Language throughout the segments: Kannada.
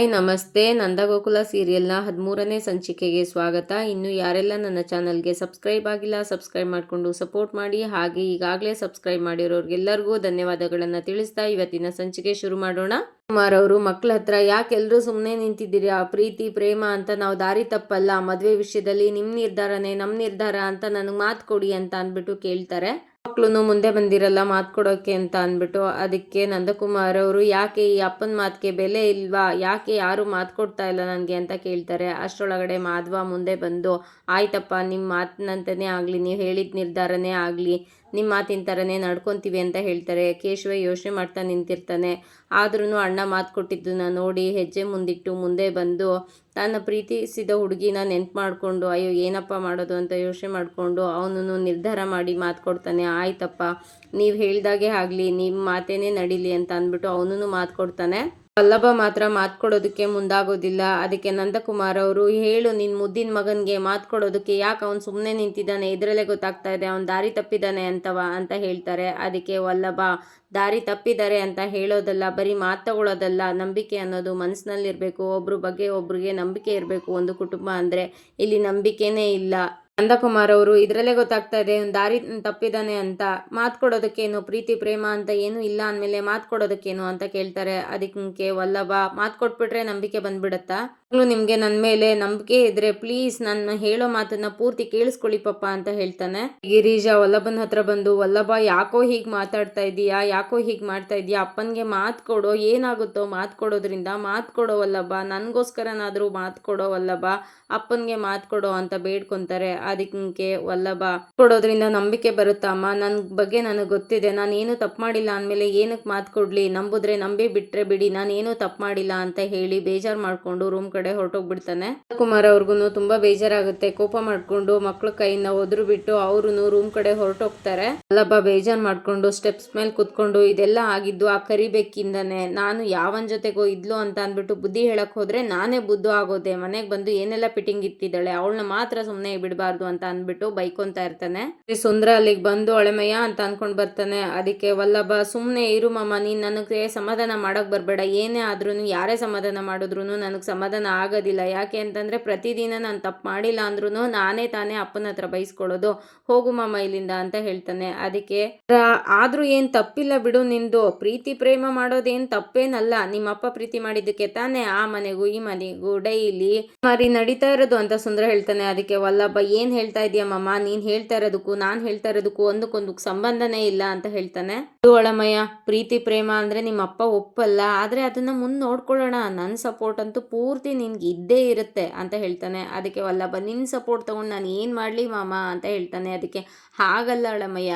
ಹಾಯ್ ನಮಸ್ತೆ, ನಂದಗೋಕುಲ ಸೀರಿಯಲ್ನ ಹದಿಮೂರನೇ ಸಂಚಿಕೆಗೆ ಸ್ವಾಗತ. ಇನ್ನು ಯಾರೆಲ್ಲ ನನ್ನ ಚಾನಲ್ಗೆ ಸಬ್ಸ್ಕ್ರೈಬ್ ಆಗಿಲ್ಲ, ಸಬ್ಸ್ಕ್ರೈಬ್ ಮಾಡಿಕೊಂಡು ಸಪೋರ್ಟ್ ಮಾಡಿ. ಹಾಗೆ ಈಗಾಗಲೇ ಸಬ್ಸ್ಕ್ರೈಬ್ ಮಾಡಿರೋರಿಗೆಲ್ಲರಿಗೂ ಧನ್ಯವಾದಗಳನ್ನು ತಿಳಿಸ್ತಾ ಇವತ್ತಿನ ಸಂಚಿಕೆ ಶುರು ಮಾಡೋಣ. ಕುಮಾರ್ ಅವರು ಮಕ್ಕಳ ಹತ್ರ ಯಾಕೆ ಎಲ್ಲರೂ ಸುಮ್ಮನೆ ನಿಂತಿದ್ದೀರಾ? ಪ್ರೀತಿ, ಪ್ರೇಮ ಅಂತ ನಾವು ದಾರಿ ತಪ್ಪಲ್ಲ. ಮದುವೆ ವಿಷಯದಲ್ಲಿ ನಿಮ್ಮ ನಿರ್ಧಾರನೇ ನಮ್ಮ ನಿರ್ಧಾರ ಅಂತ ನನಗೆ ಮಾತು ಕೊಡಿ ಅಂತ ಅಂದ್ಬಿಟ್ಟು ಕೇಳ್ತಾರೆ. ಮಕ್ಕಳು ಮುಂದೆ ಬಂದಿರಲ್ಲ, ಮಾತು ಕೊಡೋಕೆ ಅಂತ ಅಂದ್ಬಿಟ್ಟು ಅದಕ್ಕೆ ನಂದಕುಮಾರ್ ಅವರು, ಯಾಕೆ ಈ ಅಪ್ಪನ ಮಾತಿಗೆ ಬೆಲೆ ಇಲ್ವಾ? ಯಾಕೆ ಯಾರು ಮಾತು ಕೊಡ್ತಾ ಇಲ್ಲ ನನಗೆ? ಅಂತ ಕೇಳ್ತಾರೆ. ಅಷ್ಟರೊಳಗಡೆ ಮಾಧವ ಮುಂದೆ ಬಂದು, ಆಯ್ತಪ್ಪ ನಿಮ್ಮ ಮಾತಿನಂತನೇ ಆಗಲಿ, ನೀವು ಹೇಳಿದ ನಿರ್ಧಾರನೇ ಆಗಲಿ. ನಿಮ್ಮ ಮಾತಿನ ಥರನೇ ನಡ್ಕೊತೀವಿ ಅಂತ ಹೇಳ್ತಾರೆ. ಕೇಶವ ಯೋಚನೆ ಮಾಡ್ತಾ ನಿಂತಿರ್ತಾನೆ. ಆದ್ರೂ ಅಣ್ಣ ಮಾತು ಕೊಟ್ಟಿದ್ದನ್ನ ನೋಡಿ ಹೆಜ್ಜೆ ಮುಂದಿಟ್ಟು ಮುಂದೆ ಬಂದು ತನ್ನ ಪ್ರೀತಿಸಿದ ಹುಡುಗಿನ ನೆನ್ಪು ಮಾಡಿಕೊಂಡು, ಅಯ್ಯೋ, ಏನಪ್ಪ ಮಾಡೋದು? ಅಂತ ಯೋಚನೆ ಮಾಡಿಕೊಂಡು ಅವನನ್ನು ನಿರ್ಧಾರ ಮಾಡಿ ಮಾತು ಕೊಡ್ತಾನೆ. ಆಯ್ತಪ್ಪ, ನೀವು ಹೇಳಿದಾಗೆ ಆಗಲಿ ನಿಮ್ಮ ಮಾತೇನೇ ನಡೀಲಿ ಅಂತ ಅಂದ್ಬಿಟ್ಟು ಅವನೂ ಮಾತು ಕೊಡ್ತಾನೆ. ವಲ್ಲಭ ಮಾತ್ರ ಮಾತು ಕೊಡೋದಕ್ಕೆ ಮುಂದಾಗೋದಿಲ್ಲ. ಅದಕ್ಕೆ ನಂದಕುಮಾರ್ ಅವರು, ಹೇಳು ನಿನ್ನ ಮುದ್ದಿನ ಮಗನಿಗೆ ಮಾತು ಕೊಡೋದಕ್ಕೆ ಯಾಕೆ ಅವ್ನು ಸುಮ್ಮನೆ ನಿಂತಿದ್ದಾನೆ? ಇದರಲ್ಲೇ ಗೊತ್ತಾಗ್ತಾ ಇದೆ ಅವ್ನು ದಾರಿ ತಪ್ಪಿದ್ದಾನೆ ಅಂತವ? ಅಂತ ಹೇಳ್ತಾರೆ. ಅದಕ್ಕೆ, ವಲ್ಲಭ, ದಾರಿ ತಪ್ಪಿದ್ದಾರೆ ಅಂತ ಹೇಳೋದಲ್ಲ, ಬರೀ ಮಾತು ತಗೊಳ್ಳೋದಲ್ಲ ನಂಬಿಕೆ ಅನ್ನೋದು ಮನಸ್ಸಿನಲ್ಲಿರಬೇಕು ಒಬ್ರ ಬಗ್ಗೆ ಒಬ್ರಿಗೆ ನಂಬಿಕೆ ಇರಬೇಕು. ಒಂದು ಕುಟುಂಬ ಅಂದರೆ ಇಲ್ಲಿ ನಂಬಿಕೆನೇ ಇಲ್ಲ. ನಂದಕುಮಾರ್ ಅವರು, ಇದರಲ್ಲೇ ಗೊತ್ತಾಗ್ತಾ ಇದೆ ದಾರಿ ತಪ್ಪಿದ್ದಾನೆ ಅಂತ. ಮಾತು ಕೊಡೋದಕ್ಕೇನು? ಪ್ರೀತಿ, ಪ್ರೇಮ ಅಂತ ಏನು ಇಲ್ಲ ಅಂದಮೇಲೆ ಮಾತು ಕೊಡೋದಕ್ಕೇನು? ಅಂತ ಕೇಳ್ತಾರೆ. ಅದಕ್ಕೆ ವಲ್ಲಭ ಮಾತು ಕೊಟ್ಬಿಟ್ರೆ ನಂಬಿಕೆ ಬಂದ್ಬಿಡತ್ತಾ? ನಿಮಗೆ ನನ್ನ ಮೇಲೆ ನಂಬಿಕೆ ಇದ್ರೆ ಪ್ಲೀಸ್ ನನ್ನ ಹೇಳೋ ಮಾತನ್ನ ಪೂರ್ತಿ ಕೇಳಿಸ್ಕೊಳ್ಳಿ ಪಪ್ಪ ಅಂತ ಹೇಳ್ತಾನೆ. ಗಿರೀಜ ವಲ್ಲಭನ ಹತ್ರ ಬಂದು, ವಲ್ಲಭ, ಯಾಕೋ ಹೀಗೆ ಮಾತಾಡ್ತಾ ಇದೀಯಾ? ಯಾಕೋ ಹೀಗೆ ಮಾಡ್ತಾ ಇದೀಯಾ? ಅಪ್ಪನಿಗೆ ಮಾತು ಕೊಡೋ, ಏನಾಗುತ್ತೋ ಮಾತು ಕೊಡೋದ್ರಿಂದ ಮಾತು ಕೊಡೋ ವಲ್ಲಭ, ನನಗೋಸ್ಕರನಾದರೂ ಮಾತು ಕೊಡೋ ವಲ್ಲಭ, ಅಪ್ಪನಿಗೆ ಮಾತು ಕೊಡೋ ಅಂತ ಬೇಡ್ಕೊಂತಾರೆ. ಅದಕ್ಕೆ ವಲ್ಲಭ ಕೊಡೋದ್ರಿಂದ ನಂಬಿಕೆ ಬರುತ್ತಮ್ಮ ನನ್ನ ಬಗ್ಗೆ ನನಗೆ ಗೊತ್ತಿದೆ. ನಾನು ಏನು ತಪ್ಪು ಮಾಡಿಲ್ಲ ಅಂದಮೇಲೆ ಏನಕ್ಕೆ ಮಾತು ಕೊಡಲಿ? ನಂಬುದ್ರೆ ನಂಬಿ ಬಿಟ್ರೆ ಬಿಡಿ. ನಾನು ಏನು ತಪ್ಪು ಮಾಡಿಲ್ಲ ಅಂತ ಹೇಳಿ ಬೇಜಾರು ಮಾಡಿಕೊಂಡು ರೂಮ್ ಕಡೆ ಹೊರಟೋಗ್ಬಿಡ್ತಾನೆ. ಕುಮಾರ್ ಅವ್ರಿಗೂ ತುಂಬಾ ಬೇಜಾರಾಗುತ್ತೆ. ಕೋಪ ಮಾಡ್ಕೊಂಡು ಮಕ್ಳ ಕೈಯಿಂದ ಒದ್ರು ಬಿಟ್ಟು ಅವ್ರೂ ರೂಮ್ ಕಡೆ ಹೊರಟೋಗ್ತಾರೆ. ಅಲ್ಲಪ್ಪ ಬೇಜಾರ್ ಮಾಡ್ಕೊಂಡು ಸ್ಟೆಪ್ಸ್ ಮೇಲೆ ಕುತ್ಕೊಂಡು ಇದೆಲ್ಲ ಆಗಿದ್ದು ಆ ಕರಿಬೇಕಿಂದಾನೆ ನಾನು ಯಾವನ್ ಜೊತೆಗೋ ಇದ್ಲು ಅಂತ ಅಂದ್ಬಿಟ್ಟು ಬುದ್ಧಿ ಹೇಳಕ್ ಹೋದ್ರೆ ನಾನೇ ಬುದ್ಧು ಆಗೋದೆ. ಮನೆಗೆ ಬಂದು ಏನೆಲ್ಲ ಫಿಟ್ಟಿಂಗ್ ಇಟ್ಟಿದ್ದಾಳೆ, ಅವಳನ್ನ ಮಾತ್ರ ಸುಮ್ಮನೆ ಬಿಡಬಾರ್ದು ಅಂತ ಅಂದ್ಬಿಟ್ಟು ಬೈಕೊಂತ ಇರ್ತಾನೆ. ಸುಂದ್ರ, ಅಲ್ಲಿಗೆ ಬಂದು ಅಳೆಮಯ್ಯ ಅಂತ ಅನ್ಕೊಂಡ್ ಬರ್ತಾನೆ. ಅದಕ್ಕೆ ವಲ್ಲಭ ಸುಮ್ಮನೆ ಇರು ಮಮ್ಮ ನೀನ್ ನನಗೆ ಸಮಾಧಾನ ಮಾಡಕ್ ಬರ್ಬೇಡ. ಏನೇ ಆದ್ರೂ ಯಾರೇ ಸಮಾಧಾನ ಮಾಡಿದ್ರು ನನಗೆ ಸಮಾಧಾನ ಆಗೋದಿಲ್ಲ. ಯಾಕೆ ಅಂತಂದ್ರೆ ಪ್ರತಿದಿನ ನಾನು ತಪ್ಪು ಮಾಡಿಲ್ಲ ಅಂದ್ರೂ ನಾನೇ ತಾನೇ ಅಪ್ಪನ ಹತ್ರ ಬೈಸ್ಕೊಳ್ಳೋದು, ಹೋಗು ಮಾಮ ಇಲ್ಲಿಂದ ಅಂತ ಹೇಳ್ತಾನೆ. ಅದಕ್ಕೆ ಆದ್ರೂ ಏನು ತಪ್ಪಿಲ್ಲ ಬಿಡು ನಿಂದು. ಪ್ರೀತಿ ಪ್ರೇಮ ಮಾಡೋದೇನು ತಪ್ಪೇನಲ್ಲ. ನಿಮ್ಮಪ್ಪ ಪ್ರೀತಿ ಮಾಡಿದ್ದಕ್ಕೆ ತಾನೇ ಆ ಮನೆಗೂ ಈ ಮನೆಗೂ ಡೈಲಿ ಮರಿ ನಡೀತಾ ಇರೋದು ಅಂತ ಸುಂದರ ಹೇಳ್ತಾನೆ. ಅದಕ್ಕೆ ವಲ್ಲಪ್ಪ ಏನು ಹೇಳ್ತಾ ಇದೀಯ ಮಮ್ಮ ನೀನು ಹೇಳ್ತಾ ಇರೋದಕ್ಕೂ, ನಾನು ಹೇಳ್ತಾ ಇರೋದಕ್ಕೂ ಒಂದಕ್ಕೊಂದಕ್ಕೆ ಸಂಬಂಧನೇ ಇಲ್ಲ ಅಂತ ಹೇಳ್ತಾನೆ. ಒಳಮಯ. ಪ್ರೀತಿ ಪ್ರೇಮ ಅಂದ್ರೆ ನಿಮ್ಮಪ್ಪ ಒಪ್ಪಲ್ಲ. ಆದ್ರೆ ಅದನ್ನ ಮುಂದೆ ನೋಡ್ಕೊಳ್ಳೋಣ. ನನ್ನ ಸಪೋರ್ಟ್ ಅಂತೂ ಪೂರ್ತಿ ನಿನ್ಗೆ ಇದ್ದೇ ಇರುತ್ತೆ ಅಂತ ಹೇಳ್ತಾನೆ. ಅದಕ್ಕೆ ವಲ್ಲಭ ನಿನ್ ಸಪೋರ್ಟ್ ತಗೊಂಡು ನಾನು ಏನು ಮಾಡಲಿ ಮಾಮ ಅಂತ ಹೇಳ್ತಾನೆ. ಅದಕ್ಕೆ, ಹಾಗಲ್ಲ ಅಳಮಯ್ಯ.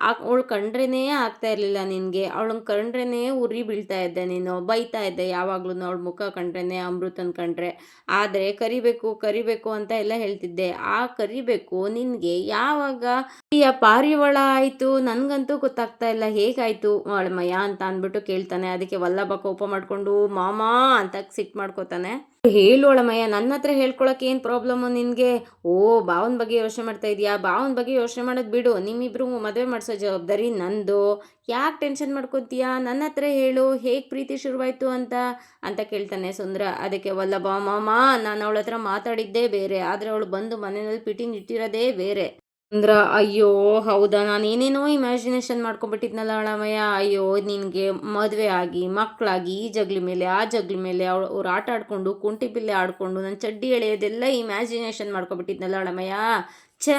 ಅವಳು ಕಂಡ್ರೇ ಆಗ್ತಾ ಇರಲಿಲ್ಲ ನಿನಗೆ. ಅವಳನ್ನ ಕಂಡ್ರೇ ಉರಿ ಬೀಳ್ತಾ ಇದ್ದೆ ನೀನು. ಬೈತಾ ಇದ್ದೆ ಯಾವಾಗ್ಲೂ ಅವಳ ಮುಖ ಕಂಡ್ರೇನೆ, ಅಮೃತನ್ ಕಂಡ್ರೆ. ಆದರೆ ಕರಿಬೇಕು ಕರಿಬೇಕು ಅಂತ ಎಲ್ಲ ಹೇಳ್ತಿದ್ದೆ. ಆ ಕರಿಬೇಕು ನಿನಗೆ ಯಾವಾಗ? ಈ ಪಾರಿವಾಳ ಆಯಿತು. ನನಗಂತೂ ಗೊತ್ತಾಗ್ತಾ ಇಲ್ಲ ಹೇಗಾಯಿತು ಅಳಮಯ್ಯ ಅಂತ ಅಂದ್ಬಿಟ್ಟು ಕೇಳ್ತಾನೆ. ಅದಕ್ಕೆ ವಲ್ಲಭ ಕೋಪ ಮಾಡಿಕೊಂಡು ಮಾಮಾ ಅಂತ ಸಿಟ್ಟು ಮಾಡ್ಕೋತಾನೆ. ಹೇಳೋಳಮಯ್ಯ ನನ್ನ ಹತ್ರ ಹೇಳ್ಕೊಳಕ್ಕೆ ಏನು ಪ್ರಾಬ್ಲಮ್ಮು ನಿನಗೆ, ಓ ಬಾವನ ಬಗ್ಗೆ ಯೋಚನೆ ಮಾಡ್ತಾ ಇದೀಯಾ? ಬಾವನ ಬಗ್ಗೆ ಯೋಚನೆ ಮಾಡೋದು ಬಿಡು. ನಿಮ್ಮಿಬ್ರು ಮದುವೆ ಮಾಡಿಸೋ ಜವಾಬ್ದಾರಿ ನಂದು. ಯಾಕೆ ಟೆನ್ಷನ್ ಮಾಡ್ಕೊತೀಯಾ? ನನ್ನ ಹತ್ರ ಹೇಳು. ಹೇಗೆ ಪ್ರೀತಿ ಶುರುವಾಯಿತು ಅಂತ ಅಂತ ಕೇಳ್ತಾನೆ ಸುಂದ್ರ. ಅದಕ್ಕೆ, ವಲ್ಲಭ, ಮಾಮ, ನಾನು ಅವಳ ಹತ್ರ ಮಾತಾಡಿದ್ದೇ ಬೇರೆ. ಆದರೆ ಅವಳು ಬಂದು ಮನೆಯಲ್ಲಿ ಪಿಟಿಂಗ್ ಇಟ್ಟಿರೋದೇ ಬೇರೆ. ಅಂದ್ರ, ಅಯ್ಯೋ, ಹೌದಾ? ನಾನು ಏನೇನೋ ಇಮ್ಯಾಜಿನೇಷನ್ ಮಾಡ್ಕೊಂಡ್ಬಿಟ್ಟಿದ್ನಲ್ಲ ಅಳಮಯ್ಯ. ಅಯ್ಯೋ, ನಿನಗೆ ಮದುವೆ ಆಗಿ ಮಕ್ಕಳಾಗಿ ಈ ಜಗ್ಲಿ ಮೇಲೆ, ಆ ಜಗ್ಲಿ ಮೇಲೆ ಅವಳು, ಅವ್ರು ಆಟ ಆಡ್ಕೊಂಡು, ಕುಂಟಿ ಬಿಲ್ಲೆ ಆಡ್ಕೊಂಡು ನನ್ನ ಚಡ್ಡಿ ಎಳೆಯೋದೆಲ್ಲ ಇಮ್ಯಾಜಿನೇಷನ್ ಮಾಡ್ಕೊಬಿಟ್ಟಿದ್ನಲ್ಲ ಅಳಮಯ್ಯ. ಛೇ,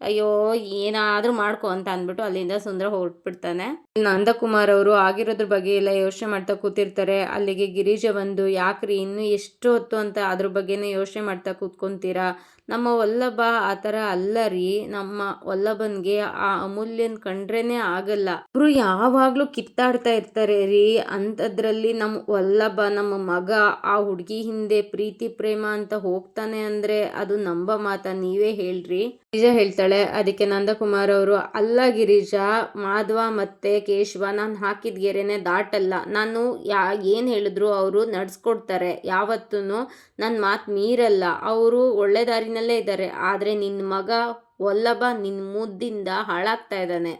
ಅಯ್ಯೋ, ಏನಾದರೂ ಮಾಡ್ಕೊ ಅಂತ ಅಂದ್ಬಿಟ್ಟು ಅಲ್ಲಿಂದ ಸುಂದರ ಹೊರಟ್ಬಿಡ್ತಾನೆ. ನಂದಕುಮಾರ್ ಅವರು ಆಗಿರೋದ್ರ ಬಗ್ಗೆ ಎಲ್ಲ ಯೋಚನೆ ಮಾಡ್ತಾ ಕೂತಿರ್ತಾರೆ. ಅಲ್ಲಿಗೆ ಗಿರೀಜ ಬಂದು, ಯಾಕ್ರಿ, ಇನ್ನೂ ಎಷ್ಟು ಹೊತ್ತು ಅಂತ ಅದ್ರ ಬಗ್ಗೆನೇ ಯೋಚನೆ ಮಾಡ್ತಾ ಕೂತ್ಕೊಂತೀರಾ? ನಮ್ಮ ವಲ್ಲಭ ಆ ಥರ ಅಲ್ಲ ರೀ. ನಮ್ಮ ವಲ್ಲಭನ್ಗೆ ಆ ಅಮೂಲ್ಯನ್ ಕಂಡ್ರೇನೆ ಆಗಲ್ಲ. ಇಬ್ರು ಯಾವಾಗ್ಲೂ ಕಿತ್ತಾಡ್ತಾ ಇರ್ತಾರೆ ರೀ. ಅಂಥದ್ರಲ್ಲಿ ನಮ್ಮ ವಲ್ಲಭ, ನಮ್ಮ ಮಗ ಆ ಹುಡುಗಿ ಹಿಂದೆ ಪ್ರೀತಿ, ಪ್ರೇಮ ಅಂತ ಹೋಗ್ತಾನೆ ಅಂದ್ರೆ ಅದು ನಂಬ ಮಾತ, ನೀವೇ ಹೇಳ್ರಿ. ನಿಜ ಹೇಳ್ತಾಳೆ. ಅದಕ್ಕೆ ನಂದಕುಮಾರ್ ಅವರು, ಅಲ್ಲ ಗಿರಿಜ ಮಾಧವ ಮತ್ತೆ ಕೇಶವ ನಾನು ಹಾಕಿದ ಗೆರೆನೆ ದಾಟಲ್ಲ. ನಾನು ಯಾ, ಏನು ಹೇಳಿದ್ರು ಅವರು ನಡ್ಸ್ಕೊಡ್ತಾರೆ. ಯಾವತ್ತೂ ನನ್ನ ಮಾತು ಮೀರಲ್ಲ. ಅವರು ಒಳ್ಳೆ ದಾರಿನ ಇದ್ದಾರೆ. ಆದರೆ ನಿನ್ನ ಮಗ ವಲ್ಲಭ ನಿನ್ನ ಮುದ್ದಿಂದ ಹಾಳಾಗ್ತಾ ಇದ್ದಾನೆ.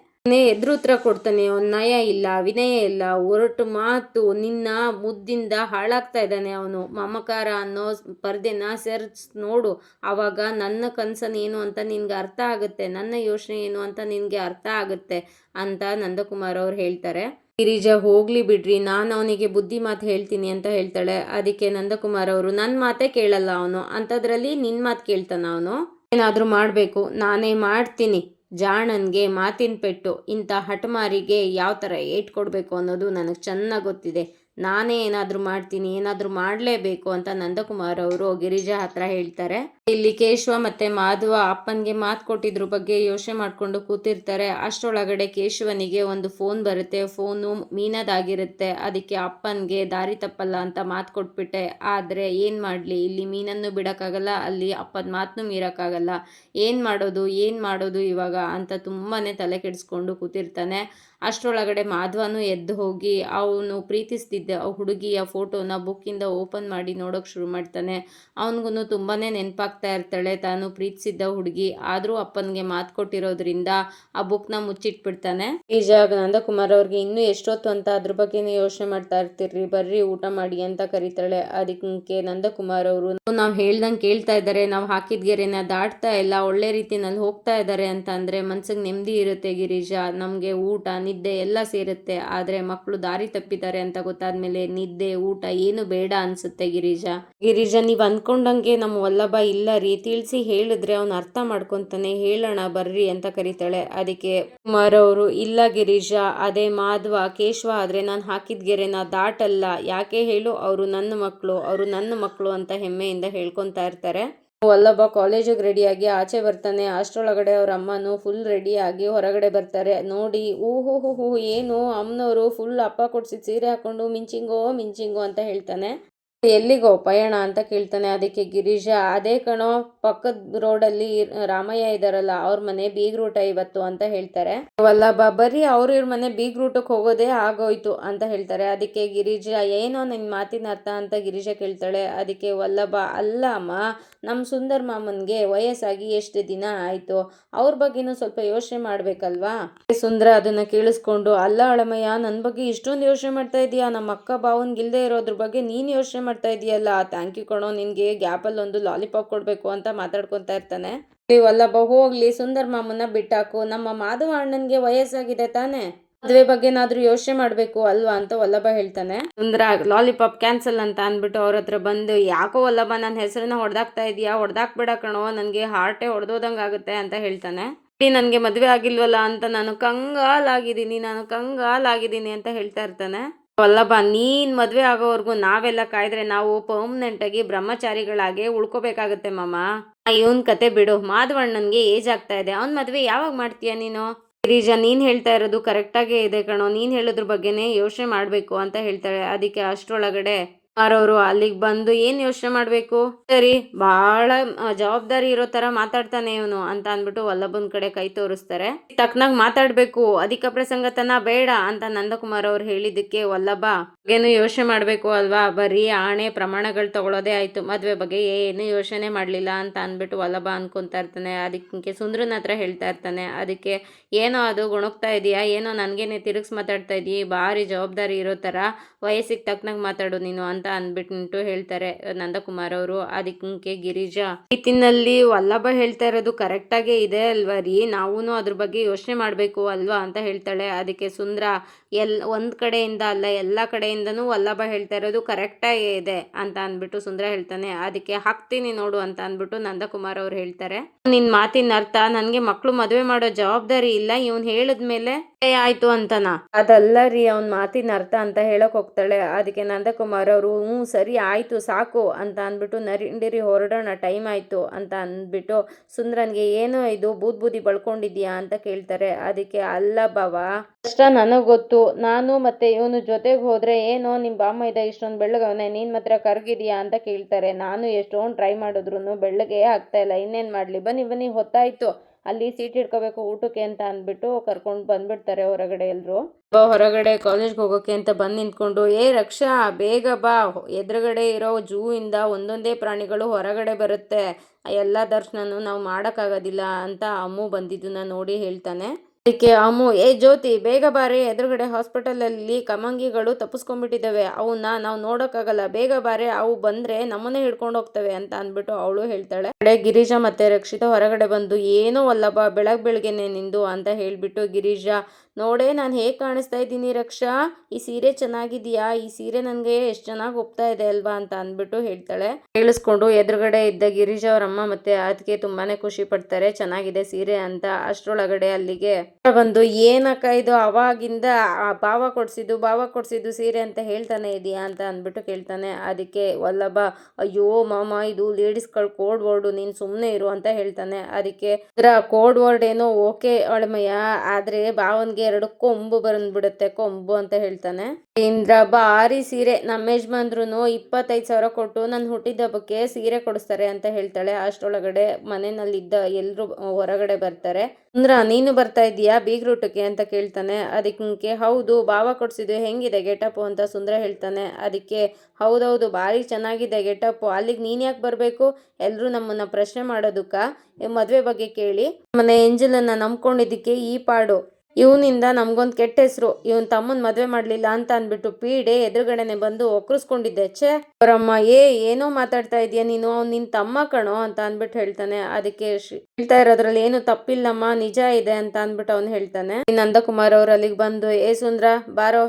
ಎದುರು ಉತ್ತರ ಕೊಡ್ತಾನೆ, ಅವ್ನ ನಯ ಇಲ್ಲ, ವಿನಯ ಇಲ್ಲ, ಒರಟು ಮಾತು ನಿನ್ನ ಮುದ್ದಿಂದ ಹಾಳಾಗ್ತಾ ಇದ್ದಾನೆ ಅವನು. ಮಮಕಾರ ಅನ್ನೋ ಸ್ಪರ್ಧೆನ ಸೆರ್ಚ್ ನೋಡು. ಆವಾಗ ನನ್ನ ಕನ್ಸನ್ ಏನು ಅಂತ ನಿನಗೆ ಅರ್ಥ ಆಗುತ್ತೆ, ನನ್ನ ಯೋಚನೆ ಏನು ಅಂತ ನಿನಗೆ ಅರ್ಥ ಆಗುತ್ತೆ ಅಂತ ನಂದಕುಮಾರ್ ಅವ್ರು ಹೇಳ್ತಾರೆ. ಗಿರಿಜಾ, ಹೋಗ್ಲಿ ಬಿಡ್ರಿ, ನಾನು ಅವನಿಗೆ ಬುದ್ಧಿ ಮಾತು ಹೇಳ್ತೀನಿ ಅಂತ ಹೇಳ್ತಾಳೆ. ಅದಕ್ಕೆ ನಂದಕುಮಾರ್ ಅವರು ನನ್ನ ಮಾತೇ ಕೇಳಲ್ಲ ಅವನು ಅಂಥದ್ರಲ್ಲಿ ನಿನ್ನ ಮಾತು ಕೇಳ್ತಾನ ಅವನು? ಏನಾದರೂ ಮಾಡಬೇಕು, ನಾನೇ ಮಾಡ್ತೀನಿ, ಜಾಣನ್ಗೆ ಮಾತಿನ ಪೆಟ್ಟು, ಇಂಥ ಹಠಮಾರಿಗೆ ಯಾವ ಥರ ಏಟ್ ಕೊಡಬೇಕು ಅನ್ನೋದು ನನಗೆ ಚೆನ್ನಾಗಿ ಗೊತ್ತಿದೆ. ನಾನೇ ಏನಾದರೂ ಮಾಡ್ತೀನಿ, ಏನಾದರೂ ಮಾಡಲೇಬೇಕು, ಅಂತ ನಂದಕುಮಾರ್ ಅವರು ಗಿರಿಜಾ ಹತ್ರ ಹೇಳ್ತಾರೆ. ಇಲ್ಲಿ ಕೇಶವ ಮತ್ತೆ ಮಾಧವ ಅಪ್ಪನಿಗೆ ಮಾತು ಕೊಟ್ಟಿದ್ರ ಬಗ್ಗೆ ಯೋಚನೆ ಮಾಡ್ಕೊಂಡು ಕೂತಿರ್ತಾರೆ. ಅಷ್ಟರೊಳಗಡೆ ಕೇಶವನಿಗೆ ಒಂದು ಫೋನ್ ಬರುತ್ತೆ. ಫೋನು ಮೀನದಾಗಿರುತ್ತೆ. ಅದಕ್ಕೆ ಅಪ್ಪನಿಗೆ ದಾರಿ ತಪ್ಪಲ್ಲ ಅಂತ ಮಾತು ಕೊಟ್ಬಿಟ್ಟೆ. ಆದರೆ ಏನು ಮಾಡಲಿ? ಇಲ್ಲಿ ಮೀನನ್ನು ಬಿಡೋಕ್ಕಾಗಲ್ಲ, ಅಲ್ಲಿ ಅಪ್ಪನ ಮಾತನ್ನು ಮೀರೋಕ್ಕಾಗಲ್ಲ. ಏನು ಮಾಡೋದು? ಏನು ಮಾಡೋದು ಇವಾಗ? ಅಂತ ತುಂಬಾ ತಲೆ ಕೆಡಿಸ್ಕೊಂಡು ಕೂತಿರ್ತಾನೆ. ಅಷ್ಟರೊಳಗಡೆ ಮಾಧವನು ಎದ್ದು ಹೋಗಿ ಅವನು ಪ್ರೀತಿಸ್ತಿದ್ದ ಹುಡುಗಿಯ ಫೋಟೋನ ಬುಕ್ಕಿಂದ ಓಪನ್ ಮಾಡಿ ನೋಡೋಕೆ ಶುರು ಮಾಡ್ತಾನೆ. ಅವನಿಗೂ ತುಂಬಾ ನೆನಪಾಗ್ತಾ ಇರ್ತಾಳೆ. ತಾನು ಪ್ರೀತಿಸಿದ್ದ ಹುಡುಗಿ. ಆದರೂ ಅಪ್ಪನಿಗೆ ಮಾತು ಕೊಟ್ಟಿರೋದ್ರಿಂದ ಆ ಬುಕ್ನ ಮುಚ್ಚಿಟ್ಬಿಡ್ತಾನೆ. ಈಗ ನಂದಕುಮಾರ್ ಅವ್ರಿಗೆ ಇನ್ನೂ ಎಷ್ಟೊತ್ತು ಅಂತ ಅದ್ರ ಬಗ್ಗೆನೇ ಯೋಚನೆ ಮಾಡ್ತಾ ಇರ್ತೀರಿ. ಬರ್ರಿ, ಊಟ ಮಾಡಿ ಅಂತ ಕರೀತಾಳೆ. ಅದಕ್ಕೆ ನಂದಕುಮಾರ್ ಅವರು, ನಾವು ಹೇಳ್ದಂಗೆ ಕೇಳ್ತಾ ಇದ್ದಾರೆ ನಾವು ಹಾಕಿದ ಗೆರೆನ ದಾಟ್ತಾ ಇಲ್ಲ. ಒಳ್ಳೆ ರೀತಿನಲ್ಲಿ ಹೋಗ್ತಾ ಇದ್ದಾರೆ ಅಂತ ಅಂದ್ರೆ ಮನ್ಸಿಗೆ ನೆಮ್ಮದಿ ಇರುತ್ತೆ ಗಿರೀಶ ನಮಗೆ ಊಟ, ನಿದ್ದೆ ಎಲ್ಲ ಸೇರುತ್ತೆ. ಆದರೆ ಮಕ್ಕಳು ದಾರಿ ತಪ್ಪಿದ್ದಾರೆ ಅಂತ ಗೊತ್ತಾದ್ಮೇಲೆ ನಿದ್ದೆ, ಊಟ ಏನು ಬೇಡ ಅನ್ಸುತ್ತೆ ಗಿರೀಶ ಗಿರೀಶ ನೀವು ಅನ್ಕೊಂಡಂಗೆ ನಮ್ಮ ವಲ್ಲಭ ಇಲ್ಲ ರೀ ತಿಳಿಸಿ ಹೇಳಿದ್ರೆ ಅವ್ನು ಅರ್ಥ ಮಾಡ್ಕೊಂತಾನೆ, ಹೇಳೋಣ, ಬರ್ರಿ ಅಂತ ಕರೀತಾಳೆ. ಅದಕ್ಕೆ ಕುಮಾರ್ ಅವರು, ಇಲ್ಲ ಗಿರೀಶ, ಅದೇ ಮಾಧ್ವ, ಕೇಶವ ಆದ್ರೆ ನಾನು ಹಾಕಿದ ಗೆರೆನ ದಾಟಲ್ಲ. ಯಾಕೆ ಹೇಳು, ಅವರು ನನ್ನ ಮಕ್ಕಳು ಅವರು ನನ್ನ ಮಕ್ಕಳು ಅಂತ ಹೆಮ್ಮೆಯಿಂದ ಹೇಳ್ಕೊತಾ ಇರ್ತಾರೆ. ವಲ್ಲಭ ಕಾಲೇಜಿಗೆ ರೆಡಿಯಾಗಿ ಆಚೆ ಬರ್ತಾನೆ. ಅಷ್ಟರೊಳಗಡೆ ಅವ್ರ ಅಮ್ಮನೂ ಫುಲ್ ರೆಡಿಯಾಗಿ ಹೊರಗಡೆ ಬರ್ತಾರೆ. ನೋಡಿ ಊಹು ಏನು? ಅಮ್ಮನವರು ಫುಲ್ ಅಪ್ಪ ಕೊಡ್ಸಿದ ಸೀರೆ ಹಾಕೊಂಡು, ಮಿಂಚಿಂಗೋ ಮಿಂಚಿಂಗೋ ಅಂತ ಹೇಳ್ತಾನೆ. ಎಲ್ಲಿಗೋ ಪಯಣ ಅಂತ ಕೇಳ್ತಾನೆ. ಅದಕ್ಕೆ ಗಿರೀಶ ಅದೇ ಕಣೋ, ಪಕ್ಕದ ರೋಡಲ್ಲಿ ರಾಮಯ್ಯ ಇದಾರಲ್ಲ, ಅವ್ರ ಮನೆ ಬೀಗ್ ರೂಟ ಇವತ್ತು ಅಂತ ಹೇಳ್ತಾರೆ. ವಲ್ಲಭ, ಬರೀ ಅವ್ರ ಇವ್ರ ಮನೆ ಬೀಗ್ ರೂಟಕ್ಕೆ ಹೋಗೋದೇ ಆಗೋಯ್ತು ಅಂತ ಹೇಳ್ತಾರೆ. ಅದಕ್ಕೆ ಗಿರೀಶ ಏನೋ ನಿನ್ ಮಾತಿನ ಅರ್ಥ ಅಂತ ಗಿರೀಶ ಕೇಳ್ತಾಳೆ. ಅದಕ್ಕೆ ವಲ್ಲಭ, ಅಲ್ಲ ಅಮ್ಮ ನಮ್ಮ ಸುಂದರ್ ಮಾಮನ್ಗೆ ವಯಸ್ಸಾಗಿ ಎಷ್ಟು ದಿನ ಆಯ್ತು? ಅವ್ರ ಬಗ್ಗೆನೂ ಸ್ವಲ್ಪ ಯೋಚನೆ ಮಾಡ್ಬೇಕಲ್ವಾ? ಸುಂದರ, ಅದನ್ನ ಕೇಳಿಸ್ಕೊಂಡು, ಅಲ್ಲ ಅಳಮಯ್ಯ ನನ್ನ ಬಗ್ಗೆ ಇಷ್ಟೊಂದು ಯೋಚನೆ ಮಾಡ್ತಾ ಇದೀಯಾ? ನಮ್ಮ ಅಕ್ಕ ಭಾವನ್ಗಿಲ್ದೇ ಇರೋದ್ರ ಬಗ್ಗೆ ನೀನ್ ಯೋಚನೆ ಮಾಡ್ತಾ ಇದೀಯಲ್ಲ? ಥ್ಯಾಂಕ್ ಯು ಕಣೋ, ನಿನ್ಗೆ ಗ್ಯಾಪಲ್ಲಿ ಒಂದು ಲಾಲಿಪಾಪ್ ಕೊಡಬೇಕು ಅಂತ ಮಾತಾಡ್ಕೊತಾ ಇರ್ತಾನೆ. ವಲ್ಲಭ, ಹೋಗ್ಲಿ, ಸುಂದರ್ ಮಾಮನ್ನ ಬಿಟ್ಟಾಕು. ನಮ್ಮ ಮಾಧವ ಅಣ್ಣನಿಗೆ ವಯಸ್ಸಾಗಿದೆ ತಾನೆ. ಮದುವೆ ಬಗ್ಗೆನಾದ್ರೂ ಯೋಚನೆ ಮಾಡಬೇಕು ಅಲ್ವಾ ಅಂತ ವಲ್ಲಭ ಹೇಳ್ತಾನೆ. ಸುಂದರ ಲಾಲಿಪಾಪ್ ಕ್ಯಾನ್ಸಲ್ ಅಂತ ಅಂದ್ಬಿಟ್ಟು ಅವ್ರ ಹತ್ರ ಬಂದು, ಯಾಕೋ ವಲ್ಲಭ ನನ್ನ ಹೆಸರನ್ನ ಹೊಡೆದಾಕ್ತಾ ಇದೀಯಾ? ಹೊಡೆದಾಕ್ಬೇಡ ಕಣೋ, ನನಗೆ ಹಾರ್ಟೆ ಆಗುತ್ತೆ ಅಂತ ಹೇಳ್ತಾನೆ. ನನಗೆ ಮದುವೆ ಆಗಿಲ್ವಲ್ಲ ಅಂತ ನಾನು ಕಂಗಾಲಾಗಿದ್ದೀನಿ ನಾನು ಕಂಗಾಲಾಗಿದ್ದೀನಿ ಅಂತ ಹೇಳ್ತಾ ಇರ್ತಾನೆ. ವಲ್ಲಭ ನೀನ್ ಮದ್ವೆ ಆಗೋವರೆಗೂ ನಾವೆಲ್ಲ ಕಾಯ್ದ್ರೆ ನಾವು ಪರ್ಮನೆಂಟ್ ಆಗಿ ಬ್ರಹ್ಮಚಾರಿಗಳಾಗೆ ಉಳ್ಕೋಬೇಕಾಗತ್ತೆ ಮಾಮ. ಇವನ್ ಕತೆ ಬಿಡು. ಮಾಧವಣ್ಣನ್ಗೆ ಏಜ್ ಆಗ್ತಾ ಇದೆ. ಅವನ್ ಮದ್ವೆ ಯಾವಾಗ ಮಾಡ್ತೀಯ ನೀನು? ಗಿರೀಜ ನೀನ್ ಹೇಳ್ತಾ ಇರೋದು ಕರೆಕ್ಟಾಗೇ ಇದೆ ಕಣೋ. ನೀನ್ ಹೇಳೋದ್ರ ಬಗ್ಗೆನೇ ಯೋಚನೆ ಮಾಡ್ಬೇಕು ಅಂತ ಹೇಳ್ತಾಳೆ. ಅದಕ್ಕೆ ಅಷ್ಟರೊಳಗಡೆ ಅವರು ಅಲ್ಲಿಗೆ ಬಂದು ಏನ್ ಯೋಚನೆ ಮಾಡ್ಬೇಕು? ಸರಿ ಬಹಳ ಜವಾಬ್ದಾರಿ ಇರೋ ತರ ಮಾತಾಡ್ತಾನೆ ಇವನು ಅಂತ ಅಂದ್ಬಿಟ್ಟು ವಲ್ಲಭನ್ ಕಡೆ ಕೈ ತೋರಿಸ್ತಾರೆ. ತಕ್ನಾಗ್ ಮಾತಾಡ್ಬೇಕು, ಅಧಿಕ ಪ್ರಸಂಗತನ ಬೇಡ ಅಂತ ನಂದಕುಮಾರ್ ಅವ್ರು ಹೇಳಿದ್ದಕ್ಕೆ ವಲ್ಲಭ ಏನು ಯೋಚನೆ ಮಾಡ್ಬೇಕು ಅಲ್ವಾ? ಬರೀ ಆಣೆ ಪ್ರಮಾಣಗಳು ತಗೊಳ್ಳೋದೇ ಆಯ್ತು, ಮದ್ವೆ ಬಗ್ಗೆ ಏನು ಯೋಚನೆ ಮಾಡ್ಲಿಲ್ಲ ಅಂತ ಅಂದ್ಬಿಟ್ಟು ವಲ್ಲಭ ಅನ್ಕೊಂತಾ ಇರ್ತಾನೆ. ಅದಕ್ಕೆ ಸುಂದ್ರನ ಹತ್ರ ಹೇಳ್ತಾ ಇರ್ತಾನೆ. ಅದಕ್ಕೆ, ಏನೋ ಅದು ಗುಣಗ್ತಾ ಇದೆಯಾ? ಏನೋ ನನ್ಗೇನೆ ತಿರುಗಿಸ್ ಮಾತಾಡ್ತಾ ಇದೀಯ? ಭಾರಿ ಜವಾಬ್ದಾರಿ ಇರೋ ತರ ವಯಸ್ಸಿಗೆ ತಕ್ಕನಾಗ ಮಾತಾಡು ನೀನು ಅಂತ ಅಂದ್ಬಿಟ್ಟು ಹೇಳ್ತಾರೆ, ನಂದಕುಮಾರ್ ಅವರು. ಅದಕ್ಕೆ ಗಿರಿಜಾ ರೀತಿನಲ್ಲಿ ವಲ್ಲಭ ಹೇಳ್ತಾ ಇರೋದು ಕರೆಕ್ಟಾಗೇ ಇದೆ ಅಲ್ವಾ ರೀ? ನಾವೂ ಅದ್ರ ಬಗ್ಗೆ ಯೋಚನೆ ಮಾಡಬೇಕು ಅಲ್ವಾ? ಅಂತ ಹೇಳ್ತಾಳೆ. ಅದಕ್ಕೆ ಸುಂದ್ರ, ಎಲ್, ಒಂದ್ ಕಡೆಯಿಂದ ಅಲ್ಲ, ಎಲ್ಲ ಕಡೆಯಿಂದನೂ ವಲ್ಲಭ ಹೇಳ್ತಾ ಇರೋದು ಕರೆಕ್ಟಾಗೇ ಇದೆ ಅಂತ ಅಂದ್ಬಿಟ್ಟು ಸುಂದ್ರ ಹೇಳ್ತಾನೆ. ಅದಕ್ಕೆ, ಹಾಕ್ತೀನಿ ನೋಡು ಅಂತ ಅಂದ್ಬಿಟ್ಟು ನಂದಕುಮಾರ್ ಅವ್ರು ಹೇಳ್ತಾರೆ. ನಿನ್ ಮಾತಿನ ಅರ್ಥ ನನಗೆ ಮಕ್ಕಳು ಮದುವೆ ಮಾಡೋ ಜವಾಬ್ದಾರಿ ಇಲ್ಲ. ಇವನ್ ಹೇಳಿದ್ಮೇಲೆ ಆಯ್ತು ಅಂತನ. ಅದಲ್ಲ ರೀ, ಅವನ್ ಮಾತಿನ ಅರ್ಥ ಅಂತ ಹೇಳಕ್ ಹೋಗ್ತಾಳೆ. ಅದಕ್ಕೆ ನಂದಕುಮಾರ್ ಅವರು, ಹ್ಞೂ, ಸರಿ, ಆಯ್ತು, ಸಾಕು ಅಂತ ಅಂದ್ಬಿಟ್ಟು ನರಿಂಡಿರಿ ಹೊರಡೋಣ, ಟೈಮ್ ಆಯ್ತು ಅಂತ ಅಂದ್ಬಿಟ್ಟು, ಸುಂದ್ರನ್ಗೆ ಏನೋ ಇದು, ಬೂದ್ ಬೂದಿ ಬಳ್ಕೊಂಡಿದ್ಯಾ ಅಂತ ಕೇಳ್ತಾರೆ. ಅದಕ್ಕೆ, ಅಲ್ಲ ಬಾವ, ಅಷ್ಟ ನನಗೆ ಗೊತ್ತು. ನಾನು ಮತ್ತೆ ಇವನು ಜೊತೆಗೆ ಹೋದ್ರೆ ಏನೋ ನಿಮ್ಮ ಬಾಮ ಇದೆ ಇಷ್ಟೊಂದು ಬೆಳ್ಳಗವನೆ, ನೀನ್ ಮಾತ್ರ ಕರ್ಗಿದ್ಯಾ ಅಂತ ಕೇಳ್ತಾರೆ. ನಾನು ಎಷ್ಟೊಂದು ಟ್ರೈ ಮಾಡಿದ್ರು ಬೆಳ್ಳಗೆ ಆಗ್ತಾ ಇಲ್ಲ. ಇನ್ನೇನು ಮಾಡಲಿ? ಬನ್ನಿ ಬನ್ನಿ, ಹೊತ್ತಾಯ್ತು. ಅಲ್ಲಿ ಸೀಟ್ ಇಟ್ಕೋಬೇಕು ಊಟಕ್ಕೆ ಅಂತ ಅಂದ್ಬಿಟ್ಟು ಕರ್ಕೊಂಡು ಬಂದ್ಬಿಡ್ತಾರೆ ಹೊರಗಡೆ ಎಲ್ಲರೂ ಹೊರಗಡೆ ಕಾಲೇಜ್ಗೆ ಹೋಗೋಕೆ ಅಂತ ಬಂದು ನಿಂತ್ಕೊಂಡು, ಏ ರಕ್ಷಾ, ಬೇಗ ಬಾ. ಎದುರುಗಡೆ ಇರೋ ಜೂ ಇಂದ ಒಂದೊಂದೇ ಪ್ರಾಣಿಗಳು ಹೊರಗಡೆ ಬರುತ್ತೆ. ಎಲ್ಲ ದರ್ಶನನು ನಾವು ಮಾಡೋಕ್ಕಾಗೋದಿಲ್ಲ ಅಂತ ಅಮ್ಮು ಬಂದಿದ್ದನ್ನ ನೋಡಿ ಹೇಳ್ತಾನೆ. ಅದಕ್ಕೆ ಅಮ್ಮು ಏ ಜ್ಯೋತಿ, ಬೇಗ ಬಾರೆ, ಎದುರುಗಡೆ ಹಾಸ್ಪಿಟಲಲ್ಲಿ ಕಮಂಗಿಗಳು ತಪ್ಪಿಸ್ಕೊಂಡ್ಬಿಟ್ಟಿದ್ದಾವೆ ಅವನ್ನ ನಾವು ನೋಡೋಕ್ಕಾಗಲ್ಲ. ಬೇಗ ಬಾರೆ, ಅವು ಬಂದ್ರೆ ನಮ್ಮನ್ನೇ ಹಿಡ್ಕೊಂಡು ಹೋಗ್ತವೆ ಅಂತ ಅಂದ್ಬಿಟ್ಟು ಅವಳು ಹೇಳ್ತಾಳೆ. ಕಡೆ ಗಿರಿಜಾ ಮತ್ತೆ ರಕ್ಷಿತ ಹೊರಗಡೆ ಬಂದು, ಏನೋ ಅಲ್ಲಪ್ಪ ಬೆಳಗ್ಗೆ ಬೆಳಗ್ಗೆನೆ ನಿಂದು ಅಂತ ಹೇಳ್ಬಿಟ್ಟು ಗಿರಿಜಾ ನೋಡೇ ನಾನು ಹೇಗೆ ಕಾಣಿಸ್ತಾ ಇದ್ದೀನಿ ರಕ್ಷಾ, ಈ ಸೀರೆ ಚೆನ್ನಾಗಿದೆಯಾ? ಈ ಸೀರೆ ನನಗೆ ಎಷ್ಟು ಚೆನ್ನಾಗಿ ಒಪ್ತಾ ಇದೆ ಅಲ್ವಾ ಅಂತ ಅಂದ್ಬಿಟ್ಟು ಹೇಳ್ತಾಳೆ. ಕೇಳಿಸ್ಕೊಂಡು ಎದುರುಗಡೆ ಇದ್ದ ಗಿರೀಶ್ ಅವರಮ್ಮ ಮತ್ತೆ ಅದಕ್ಕೆ ತುಂಬಾನೇ ಖುಷಿ ಪಡ್ತಾರೆ. ಚೆನ್ನಾಗಿದೆ ಸೀರೆ ಅಂತ ಅಷ್ಟರೊಳಗಡೆ ಅಲ್ಲಿಗೆ ಬಂದು ಏನಕ್ಕ ಇದು? ಅವಾಗಿಂದ ಭಾವ ಕೊಡ್ಸಿದ್ದು ಭಾವ ಕೊಡ್ಸಿದ್ದು ಸೀರೆ ಅಂತ ಹೇಳ್ತಾನೆ ಇದೆಯಾ ಅಂತ ಅಂದ್ಬಿಟ್ಟು ಕೇಳ್ತಾನೆ. ಅದಕ್ಕೆ ವಲ್ಲಭ, ಅಯ್ಯೋ ಮಾಮ, ಇದು ಲೇಡೀಸ್ಗಳ ಕೋಡ್ ವರ್ಡು ನೀನು ಸುಮ್ಮನೆ ಇರು ಅಂತ ಹೇಳ್ತಾನೆ. ಅದಕ್ಕೆ ಕೋಡ್ ವರ್ಡ್ ಏನೋ ಓಕೆ ಅಳಮಯ್ಯ. ಆದ್ರೆ ಭಾವನ್ಗೆ ಎರಡು ಕೊಂಬು ಬಂದ್ಬಿಡುತ್ತೆ, ಕೊಂಬು ಅಂತ ಹೇಳ್ತಾನೆ. ಇಂದ್ರ ಭಾರಿ ಸೀರೆ, ನಮ್ಮ ಯಜಮಾನ್ರು ಇಪ್ಪತ್ತೈದು ಸಾವಿರ ಕೊಟ್ಟು ನನ್ನ ಹುಟ್ಟಿದ ಹಬ್ಬಕ್ಕೆ ಸೀರೆ ಕೊಡಿಸ್ತಾರೆ ಅಂತ ಹೇಳ್ತಾಳೆ. ಅಷ್ಟೊಳಗಡೆ ಮನೆಯಲ್ಲಿದ್ದ ಎಲ್ರು ಹೊರಗಡೆ ಬರ್ತಾರೆ. ಇಂದ್ರ, ನೀನು ಬರ್ತಾ ಇದೀಯಾ ಬೀಗ್ರೂಟಕ್ಕೆ ಅಂತ ಕೇಳ್ತಾನೆ. ಅದಕ್ಕೆ ಹೌದು ಬಾವ ಕೊಡ್ಸಿದ್ದು ಹೆಂಗಿದೆ ಗೆಟಪ್ ಅಂತ ಸುಂದರ ಹೇಳ್ತಾನೆ. ಅದಕ್ಕೆ, ಹೌದೌದು, ಭಾರಿ ಚೆನ್ನಾಗಿದೆ ಗೆಟಪ್ ಅಲ್ಲಿಗೆ ನೀನ್ ಯಾಕೆ ಬರಬೇಕು? ಎಲ್ಲರೂ ನಮ್ಮನ್ನ ಪ್ರಶ್ನೆ ಮಾಡೋದಕ್ಕ. ಮದುವೆ ಬಗ್ಗೆ ಕೇಳಿ. ಮನೆ ಎಂಜಲನ್ನ ನಂಬ್ಕೊಂಡಿದ್ದಕ್ಕೆ ಈ ಪಾಡು. ಇವನಿಂದ ನಮ್ಗೊಂದು ಕೆಟ್ಟ ಹೆಸರು, ಇವನ್ ತಮ್ಮನ್ ಮದ್ವೆ ಮಾಡ್ಲಿಲ್ಲ ಅಂತ ಅಂದ್ಬಿಟ್ಟು ಪೀಡೆ ಎದುರುಗಡೆನೆ ಬಂದು ಒಕ್ಕರಿಸ್ಕೊಂಡಿದ್ದೆ ಛೇ ಅವರಮ್ಮ ಏ, ಏನೋ ಮಾತಾಡ್ತಾ ಇದೀಯ ನೀನು? ಅವ್ನು ನಿನ್ ತಮ್ಮ ಕಣೋ ಅಂತ ಅಂದ್ಬಿಟ್ಟು ಹೇಳ್ತಾನೆ. ಅದಕ್ಕೆ ಹೇಳ್ತಾ ಇರೋದ್ರಲ್ಲಿ ಏನು ತಪ್ಪಿಲ್ಲಮ್ಮ, ನಿಜ ಇದೆ ಅಂತ ಅಂದ್ಬಿಟ್ಟು ಅವ್ನು ಹೇಳ್ತಾನೆ. ನಂದಕುಮಾರ್ ಅವ್ರು ಅಲ್ಲಿಗೆ ಬಂದು, ಏ ಸುಂದ್ರ, ಬಾರೋ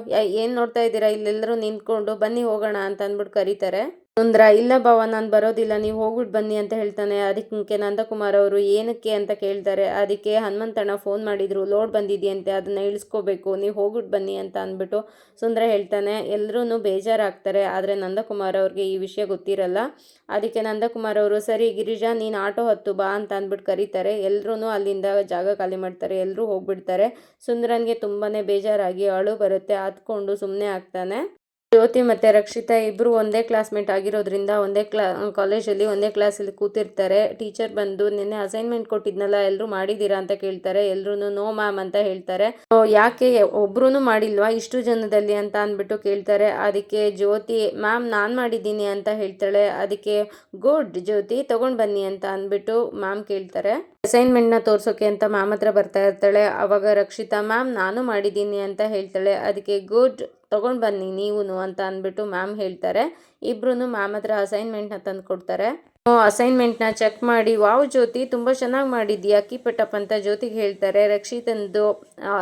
ಏನ್ ನೋಡ್ತಾ ಇದ್ದೀರಾ? ಇಲ್ಲೆಲ್ಲರೂ ನಿಂತ್ಕೊಂಡು ಬನ್ನಿ ಹೋಗೋಣ ಅಂತ ಅಂದ್ಬಿಟ್ಟು ಕರೀತಾರೆ. ಸುಂದ್ರ, ಇಲ್ಲ ಬಾವ, ನಾನು ಬರೋದಿಲ್ಲ, ನೀವು ಹೋಗ್ಬಿಟ್ಟು ಬನ್ನಿ ಅಂತ ಹೇಳ್ತಾನೆ. ಅದಕ್ಕೆ ನಂದಕುಮಾರ್ ಅವರು, ಏನಕ್ಕೆ? ಅಂತ ಕೇಳ್ತಾರೆ. ಅದಕ್ಕೆ ಹನುಮಂತಣ್ಣ ಫೋನ್ ಮಾಡಿದ್ರು, ಲೋಡ್ ಬಂದಿದೆಯಂತೆ, ಅದನ್ನ ಇಳಿಸ್ಕೋಬೇಕು, ನೀವು ಹೋಗ್ಬಿಟ್ಟು ಬನ್ನಿ ಅಂತ ಅಂದ್ಬಿಟ್ಟು ಸುಂದ್ರ ಹೇಳ್ತಾನೆ. ಎಲ್ಲರೂ ಬೇಜಾರಾಗ್ತಾರೆ, ಆದರೆ ನಂದಕುಮಾರ್ ಅವ್ರಿಗೆ ಈ ವಿಷಯ ಗೊತ್ತಿರಲ್ಲ. ಅದಕ್ಕೆ ನಂದಕುಮಾರ್ ಅವರು, ಸರಿ ಗಿರಿಜಾ, ನೀನು ಆಟೋ ಹತ್ತು ಬಾ ಅಂತ ಅಂದ್ಬಿಟ್ಟು ಕರೀತಾರೆ. ಎಲ್ಲರೂ ಅಲ್ಲಿಂದ ಜಾಗ ಖಾಲಿ ಮಾಡ್ತಾರೆ ಎಲ್ಲರೂ ಹೋಗ್ಬಿಡ್ತಾರೆ. ಸುಂದ್ರನಿಗೆ ತುಂಬಾನೇ ಬೇಜಾರಾಗಿ ಅಳು ಬರುತ್ತೆ ಹತ್ಕೊಂಡು ಸುಮ್ಮನೆ ಆಗ್ತಾನೆ. ಜ್ಯೋತಿ ಮತ್ತೆ ರಕ್ಷಿತಾ ಇಬ್ರು ಒಂದೇ ಕ್ಲಾಸ್ಮೇಟ್ ಆಗಿರೋದ್ರಿಂದ ಒಂದೇ ಕ್ಲಾ ಕಾಲೇಜಲ್ಲಿ ಒಂದೇ ಕ್ಲಾಸಲ್ಲಿ ಕೂತಿರ್ತಾರೆ. ಟೀಚರ್ ಬಂದು ನಿನ್ನೆ ಅಸೈನ್ಮೆಂಟ್ ಕೊಟ್ಟಿದ್ನಲ್ಲ ಎಲ್ಲರೂ ಮಾಡಿದ್ದೀರಾ? ಅಂತ ಕೇಳ್ತಾರೆ. ಎಲ್ಲರೂ ನೋ ಮ್ಯಾಮ್ ಅಂತ ಹೇಳ್ತಾರೆ. "ಓ, ಯಾಕೆ ಒಬ್ರು ಮಾಡಿಲ್ವಾ ಇಷ್ಟು ಜನದಲ್ಲಿ? ಅಂತ ಅಂದ್ಬಿಟ್ಟು ಕೇಳ್ತಾರೆ. ಅದಕ್ಕೆ ಜ್ಯೋತಿ ಮ್ಯಾಮ್ ನಾನು ಮಾಡಿದ್ದೀನಿ ಅಂತ ಹೇಳ್ತಾಳೆ. ಅದಕ್ಕೆ ಗುಡ್ ಜ್ಯೋತಿ ತಗೊಂಡ್ ಬನ್ನಿ ಅಂತ ಅಂದ್ಬಿಟ್ಟು ಮ್ಯಾಮ್ ಕೇಳ್ತಾರೆ. ಅಸೈನ್ಮೆಂಟ್ನ ತೋರ್ಸೋಕೆ ಅಂತ ಮ್ಯಾಮ್ ಹತ್ರ ಬರ್ತಾ ಇರ್ತಾಳೆ. ಅವಾಗ ರಕ್ಷಿತಾ ಮ್ಯಾಮ್ ನಾನು ಮಾಡಿದ್ದೀನಿ ಅಂತ ಹೇಳ್ತಾಳೆ. ಅದಕ್ಕೆ ಗುಡ್ ತಗೊಂಡ್ ಬನ್ನಿ ನೀವು ಅಂತ ಅಂದ್ಬಿಟ್ಟು ಮ್ಯಾಮ್ ಹೇಳ್ತಾರೆ. ಇಬ್ರು ಮ್ಯಾಮ್ ಹತ್ರ ಅಸೈನ್ಮೆಂಟ್ನ ತಂದು ಕೊಡ್ತಾರೆ. ಅಸೈನ್ಮೆಂಟ್ನ ಚೆಕ್ ಮಾಡಿ, ವಾವ್ ಜ್ಯೋತಿ, ತುಂಬ ಚೆನ್ನಾಗಿ ಮಾಡಿದ್ದೀಯಾ ಕೀಪ್ ಇಟ್ ಅಪ್ ಅಂತ ಜ್ಯೋತಿಗೆ ಹೇಳ್ತಾರೆ ರಕ್ಷಿತಂದು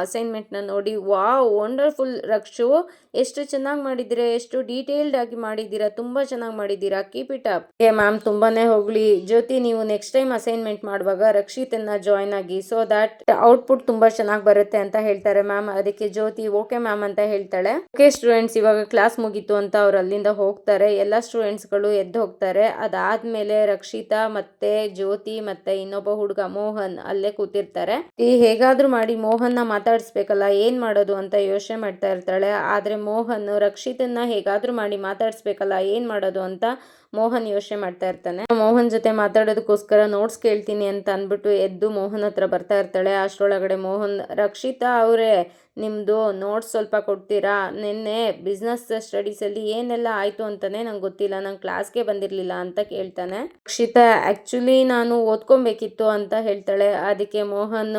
ಅಸೈನ್ಮೆಂಟ್ನ ನೋಡಿ, ವಾವ್ ವಂಡರ್ಫುಲ್ ರಕ್ಷು ಎಷ್ಟು ಚೆನ್ನಾಗಿ ಮಾಡಿದ್ದೀರಾ, ಎಷ್ಟು ಡೀಟೇಲ್ಡ್ ಆಗಿ ಮಾಡಿದ್ದೀರಾ, ತುಂಬ ಚೆನ್ನಾಗಿ ಮಾಡಿದ್ದೀರಾ ಕೀಪ್ ಇಟ್ ಅಪ್ ಏ ಮ್ಯಾಮ್ ತುಂಬಾನೇ ಹೋಗ್ಲಿ ಜ್ಯೋತಿ, ನೀವು ನೆಕ್ಸ್ಟ್ ಟೈಮ್ ಅಸೈನ್ಮೆಂಟ್ ಮಾಡುವಾಗ ರಕ್ಷಿತನ್ನ ಜಾಯ್ನ್ ಆಗಿ ಸೊ ದಟ್ ಔಟ್ಪುಟ್ ತುಂಬಾ ಚೆನ್ನಾಗಿ ಬರುತ್ತೆ ಅಂತ ಹೇಳ್ತಾರೆ ಮ್ಯಾಮ್ ಅದಕ್ಕೆ ಜ್ಯೋತಿ ಓಕೆ ಮ್ಯಾಮ್ ಅಂತ ಹೇಳ್ತಾಳೆ. ಓಕೆ ಸ್ಟೂಡೆಂಟ್ಸ್ ಇವಾಗ ಕ್ಲಾಸ್ ಮುಗೀತು ಅಂತ ಅವ್ರು ಅಲ್ಲಿಂದ ಹೋಗ್ತಾರೆ. ಎಲ್ಲ ಸ್ಟೂಡೆಂಟ್ಸ್ಗಳು ಎದ್ದು ಹೋಗ್ತಾರೆ. ಅದಾದ್ಮೇಲೆ ರಕ್ಷಿತಾ ಮತ್ತೆ ಜ್ಯೋತಿ ಮತ್ತೆ ಇನ್ನೊಬ್ಬ ಹುಡುಗ ಮೋಹನ್ ಅಲ್ಲೇ ಕೂತಿರ್ತಾರೆ. ಈ ಹೇಗಾದ್ರೂ ಮಾಡಿ ಮೋಹನ್ನ ಮಾತಾಡಿಸ್ಬೇಕಲ್ಲ, ಏನ್ ಮಾಡೋದು ಅಂತ ಯೋಚನೆ ಮಾಡ್ತಾ ಇರ್ತಾಳೆ. ಆದ್ರೆ ಮೋಹನ್ ರಕ್ಷಿತನ್ನ ಹೇಗಾದ್ರೂ ಮಾಡಿ ಮಾತಾಡಿಸ್ಬೇಕಲ್ಲ ಏನ್ ಮಾಡೋದು ಅಂತ ಮೋಹನ್ ಯೋಚನೆ ಮಾಡ್ತಾ ಇರ್ತಾನೆ. ಮೋಹನ್ ಜೊತೆ ಮಾತಾಡೋದಕ್ಕೋಸ್ಕರ ನೋಟ್ಸ್ ಕೇಳ್ತೀನಿ ಅಂತ ಅಂದ್ಬಿಟ್ಟು ಎದ್ದು ಮೋಹನ್ ಹತ್ರ ಬರ್ತಾ ಇರ್ತಾಳೆ. ಅಷ್ಟರೊಳಗಡೆ ಮೋಹನ್, ರಕ್ಷಿತಾ ಅವರೇ ನಿಮ್ಮದು ನೋಟ್ಸ್ ಸ್ವಲ್ಪ ಕೊಡ್ತೀರಾ? ನಿನ್ನೆ ಬಿಸ್ನೆಸ್ ಸ್ಟಡೀಸಲ್ಲಿ ಏನೆಲ್ಲ ಆಯಿತು ಅಂತಲೇ ನಂಗೆ ಗೊತ್ತಿಲ್ಲ. ನಂಗೆ ಕ್ಲಾಸ್ಗೆ ಬಂದಿರಲಿಲ್ಲ ಅಂತ ಕೇಳ್ತಾನೆ. ರಕ್ಷಿತಾ ಆ್ಯಕ್ಚುಲಿ ನಾನು ಓದ್ಕೊಬೇಕಿತ್ತು ಅಂತ ಹೇಳ್ತಾಳೆ. ಅದಕ್ಕೆ ಮೋಹನ್,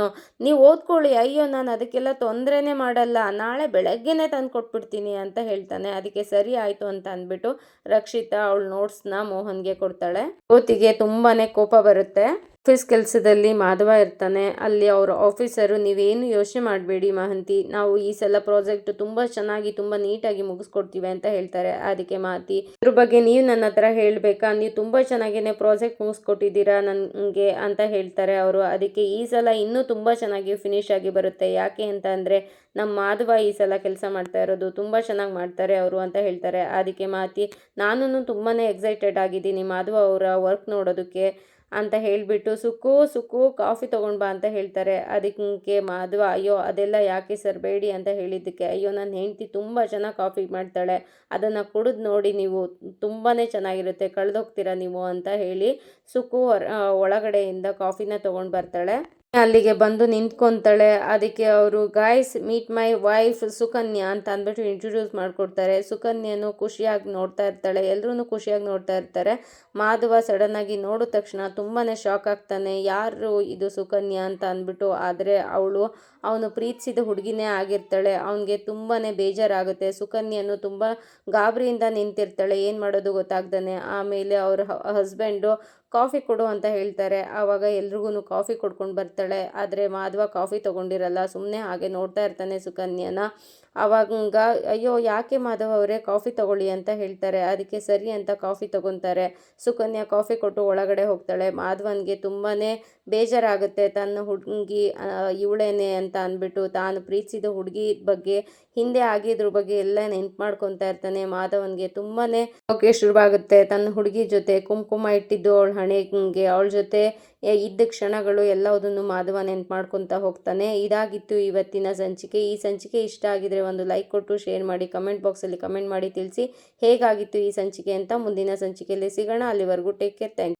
ನೀವು ಓದ್ಕೊಳ್ಳಿ. ಅಯ್ಯೋ, ನಾನು ಅದಕ್ಕೆಲ್ಲ ತೊಂದರೆನೇ ಮಾಡಲ್ಲ. ನಾಳೆ ಬೆಳಗ್ಗೆನೇ ತಂದು ಕೊಟ್ಬಿಡ್ತೀನಿ ಅಂತ ಹೇಳ್ತಾನೆ. ಅದಕ್ಕೆ ಸರಿ ಆಯಿತು ಅಂತ ಅಂದ್ಬಿಟ್ಟು ರಕ್ಷಿತಾ ಅವಳ ನೋಟ್ಸ್ನ ಮೋಹನ್ಗೆ ಕೊಡ್ತಾಳೆ. ಜ್ಯೋತಿಗೆ ತುಂಬಾನೇ ಕೋಪ ಬರುತ್ತೆ. ಆಫೀಸ್ ಕೆಲಸದಲ್ಲಿ ಮಾಧವ ಇರ್ತಾನೆ. ಅಲ್ಲಿ ಅವರ ಆಫೀಸರು, ನೀವೇನು ಯೋಚನೆ ಮಾಡಬೇಡಿ ಮಹಂತಿ. ನಾವು ಈ ಸಲ ಪ್ರಾಜೆಕ್ಟ್ ತುಂಬ ಚೆನ್ನಾಗಿ, ತುಂಬ ನೀಟಾಗಿ ಮುಗಿಸ್ಕೊಡ್ತೀವಿ ಅಂತ ಹೇಳ್ತಾರೆ. ಅದಕ್ಕೆ ಮಾತಿ ಇದ್ರ ಬಗ್ಗೆ ನೀವು ನನ್ನ ಹತ್ರ ಹೇಳಬೇಕಾ? ನೀವು ತುಂಬ ಚೆನ್ನಾಗಿನೇ ಪ್ರಾಜೆಕ್ಟ್ ಮುಗಿಸ್ಕೊಟ್ಟಿದ್ದೀರಾ ನನಗೆ ಅಂತ ಹೇಳ್ತಾರೆ ಅವರು. ಅದಕ್ಕೆ, ಈ ಸಲ ಇನ್ನೂ ತುಂಬ ಚೆನ್ನಾಗಿ ಫಿನಿಶ್ ಆಗಿ ಬರುತ್ತೆ. ಯಾಕೆ ಅಂತ ಅಂದರೆ ನಮ್ಮ ಮಾಧವ ಈ ಸಲ ಕೆಲಸ ಮಾಡ್ತಾ ಇರೋದು ತುಂಬ ಚೆನ್ನಾಗಿ ಮಾಡ್ತಾರೆ ಅವರು ಅಂತ ಹೇಳ್ತಾರೆ. ಅದಕ್ಕೆ ಮಾತಿ ನಾನು ತುಂಬಾ ಎಕ್ಸೈಟೆಡ್ ಆಗಿದ್ದೀನಿ ಮಾಧವ ಅವರ ವರ್ಕ್ ನೋಡೋದಕ್ಕೆ. ಅಂತ ಹೇಳಿಬಿಟ್ಟು, ಸುಕ್ಕು ಸುಕ್ಕು, ಕಾಫಿ ತೊಗೊಂಡು ಬಾ ಅಂತ ಹೇಳ್ತಾರೆ. ಅದಕ್ಕೆ ಮಾಧ್ವ ಅಯ್ಯೋ, ಅದೆಲ್ಲ ಯಾಕೆ ಸರ್, ಬೇಡಿ ಅಂತ ಹೇಳಿದ್ದಕ್ಕೆ, ಅಯ್ಯೋ ನನ್ನ ಹೆಂಡತಿ ತುಂಬ ಚೆನ್ನಾಗಿ ಕಾಫಿ ಮಾಡ್ತಾಳೆ, ಅದನ್ನು ಕುಡಿದು ನೋಡಿ ನೀವು ತುಂಬಾ ಚೆನ್ನಾಗಿರುತ್ತೆ, ಕಳೆದೋಗ್ತೀರಾ ನೀವು ಅಂತ ಹೇಳಿ ಸುಕ್ಕು ಹೊರ ಒಳಗಡೆಯಿಂದ ಕಾಫಿನ ತೊಗೊಂಡು ಬರ್ತಾಳೆ. ಅಲ್ಲಿಗೆ ಬಂದು ನಿಂತ್ಕೊಂತಾಳೆ. ಅದಕ್ಕೆ ಅವರು guys meet my wife Sukanya ಅಂತ ಅಂದ್ಬಿಟ್ಟು ಇಂಟ್ರೊಡ್ಯೂಸ್ ಮಾಡಿಕೊಡ್ತಾರೆ. ಸುಕನ್ಯನು ಖುಷಿಯಾಗಿ ನೋಡ್ತಾ ಇರ್ತಾಳೆ. ಎಲ್ಲರೂ ಖುಷಿಯಾಗಿ ನೋಡ್ತಾ ಇರ್ತಾರೆ. ಮಾಧವ ಸಡನ್ ಆಗಿ ನೋಡಿದ ತಕ್ಷಣ ತುಂಬಾ ಶಾಕ್ ಆಗ್ತಾನೆ. ಯಾರು ಇದು ಸುಕನ್ಯಾ ಅಂತ ಅಂದ್ಬಿಟ್ಟು, ಆದರೆ ಅವಳು ಅವನು ಪ್ರೀತಿಸಿದ ಹುಡುಗಿನೇ ಆಗಿರ್ತಾಳೆ. ಅವನಿಗೆ ತುಂಬಾ ಬೇಜಾರಾಗುತ್ತೆ. ಸುಕನ್ಯನು ತುಂಬ ಗಾಬರಿಯಿಂದ ನಿಂತಿರ್ತಾಳೆ. ಏನು ಮಾಡೋದು ಗೊತ್ತಾಗ್ದಾನೆ ಆಮೇಲೆ ಅವ್ರ ಹಸ್ಬೆಂಡು ಕಾಫಿ ಕೊಡು ಅಂತ ಹೇಳ್ತಾರೆ. ಆವಾಗ ಎಲ್ರಿಗೂ ಕಾಫಿ ಕೊಡ್ಕೊಂಡು ಬರ್ತಾಳೆ. ಆದರೆ ಮಾಧವ ಕಾಫಿ ತೊಗೊಂಡಿರಲ್ಲ ಸುಮ್ಮನೆ ಹಾಗೆ ನೋಡ್ತಾ ಇರ್ತಾನೆ ಸುಕನ್ಯನ. ಆವಾಗ ಅಯ್ಯೋ, ಯಾಕೆ ಮಾಧವ್ ಅವರೇ ಕಾಫಿ ತಗೊಳ್ಳಿ ಅಂತ ಹೇಳ್ತಾರೆ. ಅದಕ್ಕೆ ಸರಿ ಅಂತ ಕಾಫಿ ತಗೊತಾರೆ. ಸುಕನ್ಯಾ ಕಾಫಿ ಕೊಟ್ಟು ಒಳಗಡೆ ಹೋಗ್ತಾಳೆ. ಮಾಧವನ್ಗೆ ತುಂಬಾ ಬೇಜಾರಾಗುತ್ತೆ. ತನ್ನ ಹುಡುಗಿ ಇವಳೇನೆ ಅಂತ ಅಂದ್ಬಿಟ್ಟು ತಾನು ಪ್ರೀತಿಸಿದ ಹುಡುಗಿ ಬಗ್ಗೆ, ಹಿಂದೆ ಆಗಿದ್ರ ಬಗ್ಗೆ ಎಲ್ಲ ನೆನ್ಪು ಮಾಡ್ಕೊತಾ ಇರ್ತಾನೆ. ಮಾಧವನ್ಗೆ ತುಂಬಾ ಓಕೆ ಶುರುವಾಗುತ್ತೆ. ತನ್ನ ಹುಡುಗಿ ಜೊತೆ ಕುಂಕುಮ ಇಟ್ಟಿದ್ದು ಅವಳ ಹಣೆಗೆ, ಅವಳ ಜೊತೆ ಇದ್ದ ಕ್ಷಣಗಳು ಎಲ್ಲದನ್ನು ಮಾಧವ ನೆನ್ಪು ಮಾಡ್ಕೊತಾ ಹೋಗ್ತಾನೆ. ಇದಾಗಿತ್ತು ಇವತ್ತಿನ ಸಂಚಿಕೆ. ಈ ಸಂಚಿಕೆ ಇಷ್ಟ ಆಗಿದ್ರೆ ಒಂದು ಲೈಕ್ ಕೊಟ್ಟು, ಶೇರ್ ಮಾಡಿ, ಕಮೆಂಟ್ ಬಾಕ್ಸಲ್ಲಿ ಕಮೆಂಟ್ ಮಾಡಿ ತಿಳಿಸಿ ಹೇಗಾಗಿತ್ತು ಈ ಸಂಚಿಕೆ ಅಂತ ಮುಂದಿನ ಸಂಚಿಕೆಯಲ್ಲಿ ಸಿಗೋಣ. ಅಲ್ಲಿವರೆಗೂ ಟೇಕ್ ಕೇರ್. ಥ್ಯಾಂಕ್